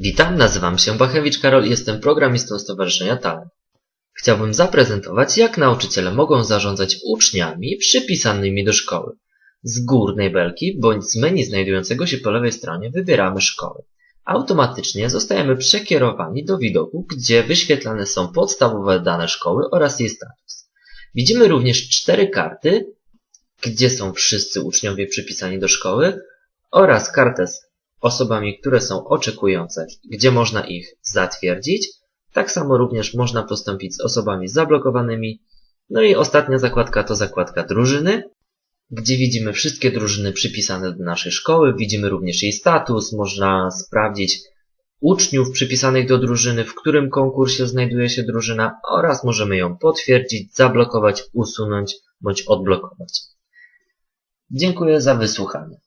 Witam, nazywam się Bachewicz Karol i jestem programistą Stowarzyszenia Talent. Chciałbym zaprezentować, jak nauczyciele mogą zarządzać uczniami przypisanymi do szkoły. Z górnej belki bądź z menu znajdującego się po lewej stronie wybieramy szkoły. Automatycznie zostajemy przekierowani do widoku, gdzie wyświetlane są podstawowe dane szkoły oraz jej status. Widzimy również cztery karty, gdzie są wszyscy uczniowie przypisani do szkoły oraz kartę z osobami, które są oczekujące, gdzie można ich zatwierdzić. Tak samo również można postąpić z osobami zablokowanymi. No i ostatnia zakładka to zakładka drużyny, gdzie widzimy wszystkie drużyny przypisane do naszej szkoły. Widzimy również jej status. Można sprawdzić uczniów przypisanych do drużyny, w którym konkursie znajduje się drużyna oraz możemy ją potwierdzić, zablokować, usunąć bądź odblokować. Dziękuję za wysłuchanie.